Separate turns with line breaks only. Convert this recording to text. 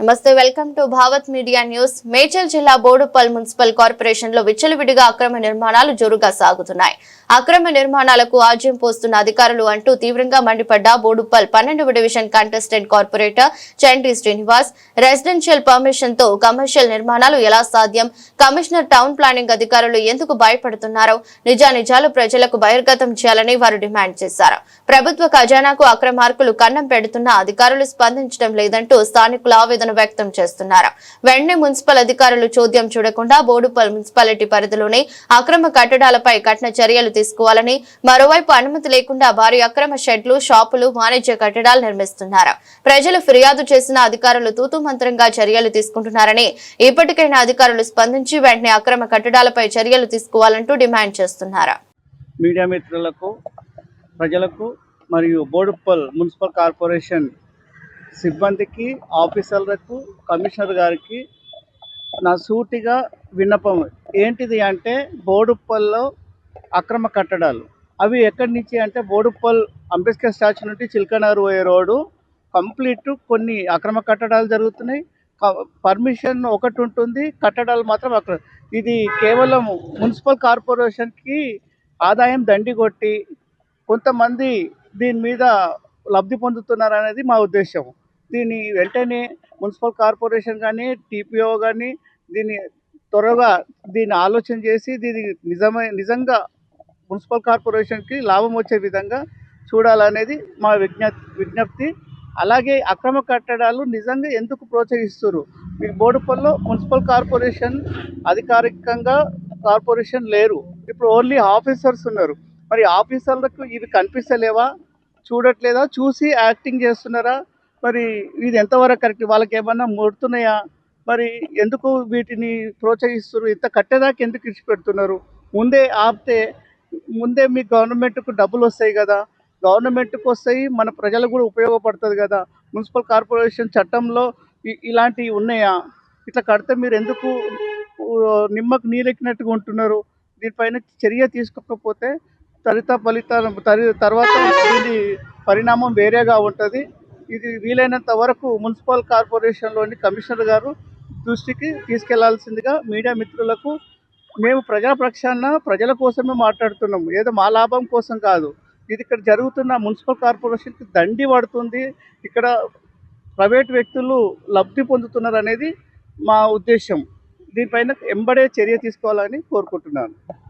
నమస్తే welcome to Bhavat media news. Medchal జిల్లా Boduppal municipal కార్పొరేషన్లో విచ్చలవిడిగా అక్రమ నిర్మాణాలు జోరుగా సాగుతున్నాయి. అక్రమ నిర్మాణాలకు ఆజ్యం పోస్తున్న అధికారులు అంటూ తీవ్రంగా మండిపడ్డ బోడుపల్ పన్నెండవ division contestant corporator Chandri Srinivas residential పర్మిషన్తో commercial నిర్మాణాలు ఎలా సాధ్యం కమిషనర్ టౌన్ ప్లానింగ్ అధికారులు ఎందుకు భయపడుతున్నారో నిజానిజాలు ప్రజలకు బహిర్గతం చేయాలని వారు డిమాండ్ చేశారు. ప్రభుత్వ ఖజానాకు అక్రమార్కులు కన్నం పెడుతున్న అధికారులు స్పందించడం లేదంటూ స్థానికులు ఆవేదన వ్యక్తం చేస్తున్నారు. వెంటనే మున్సిపల్ అధికారులు చోద్యం చూడకుండా బోడుపల్ మున్సిపాలిటీ పరిధిలోని అక్రమ కట్టడాలపై కఠిన చర్యలు తీసుకోవాలని మరోవైపు అనుమతి లేకుండా వారి అక్రమ షెడ్లు షాపులు వాణిజ్య కట్టడాలు నిర్మిస్తున్నారు. ప్రజలు ఫిర్యాదు చేసిన అధికారులు తూతు మంత్రంగా చర్యలు తీసుకుంటున్నారని ఇప్పటికైనా అధికారులు స్పందించి వెంటనే అక్రమ కట్టడాలపై చర్యలు తీసుకోవాలంటూ డిమాండ్ చేస్తున్నారు.
మీడియా మిత్రులకు ప్రజలకు మరియు బోడుప్పల్ మున్సిపల్ కార్పొరేషన్ సిబ్బందికి ఆఫీసర్లకు కమిషనర్ గారికి నా సూటిగా విన్నపం ఏంటిది అంటే బోడుప్పల్లో అక్రమ కట్టడాలు. అవి ఎక్కడి నుంచి అంటే బోడుప్పల్ అంబేద్కర్ స్టాచ్యూ నుండి చిల్కనారు పోయే రోడ్డు. కంప్లీట్ కొన్ని అక్రమ కట్టడాలు జరుగుతున్నాయి. క- పర్మిషన్ ఒకటి ఉంటుంది కట్టడాలు మాత్రం అక్కడ ఇది కేవలం మున్సిపల్ కార్పొరేషన్కి ఆదాయం దండి కొట్టి కొంతమంది దీని మీద లబ్ధి పొందుతున్నారు అనేది మా ఉద్దేశం. దీన్ని వెంటనే మున్సిపల్ కార్పొరేషన్ కానీ టీపీఓ కానీ దీన్ని త్వరగా దీన్ని ఆలోచన చేసి దీని నిజమై నిజంగా మున్సిపల్ కార్పొరేషన్కి లాభం వచ్చే విధంగా చూడాలనేది మా విజ్ఞప్తి. అలాగే అక్రమ కట్టడాలు నిజంగా ఎందుకు ప్రోత్సహిస్తున్నారు మీ బోడుపల్లో మున్సిపల్ కార్పొరేషన్ అధికారికంగా కార్పొరేషన్ లేరు. ఇప్పుడు ఓన్లీ ఆఫీసర్స్ ఉన్నారు. మరి ఆఫీసర్లకు ఇవి కనిపిస్తలేవా? చూడట్లేదా? చూసి యాక్టింగ్ చేస్తున్నారా? మరి ఇది ఎంతవరకు కరెక్ట్? వాళ్ళకి ఏమన్నా ముడుతున్నాయా? మరి ఎందుకు వీటిని ప్రోత్సహిస్తున్నారు? ఇంత కట్టేదాకా ఎందుకు ఇచ్చిపెడుతున్నారు ముందే ఆపితే ముందే మీ గవర్నమెంట్కు డబ్బులు వస్తాయి కదా. గవర్నమెంట్కి వస్తాయి మన ప్రజలకు కూడా ఉపయోగపడుతుంది కదా. మున్సిపల్ కార్పొరేషన్ చట్టంలో ఇలాంటివి ఉన్నాయా? ఇట్లా కడితే మీరు ఎందుకు నిమ్మకు నీరెక్కినట్టుగా ఉంటున్నారు? దీనిపైన చర్య తీసుకోకపోతే తరిత ఫలితాలు తరి తర్వాత దీని పరిణామం వేరేగా ఉంటుంది. ఇది వీలైనంత వరకు మున్సిపల్ కార్పొరేషన్లోని కమిషనర్ గారు దృష్టికి తీసుకెళ్ళాల్సిందిగా మీడియా మిత్రులకు మేము ప్రజా ప్రక్షాళన ప్రజల కోసమే మాట్లాడుతున్నాం. ఏదో మా లాభం కోసం కాదు. ఇది ఇక్కడ జరుగుతున్న మున్సిపల్ కార్పొరేషన్కి దండి పడుతుంది. ఇక్కడ ప్రైవేట్ వ్యక్తులు లబ్ధి పొందుతున్నారు అనేది మా ఉద్దేశం దీనిపైన ఎంబడే చర్య తీసుకోవాలని కోరుకుంటున్నాను.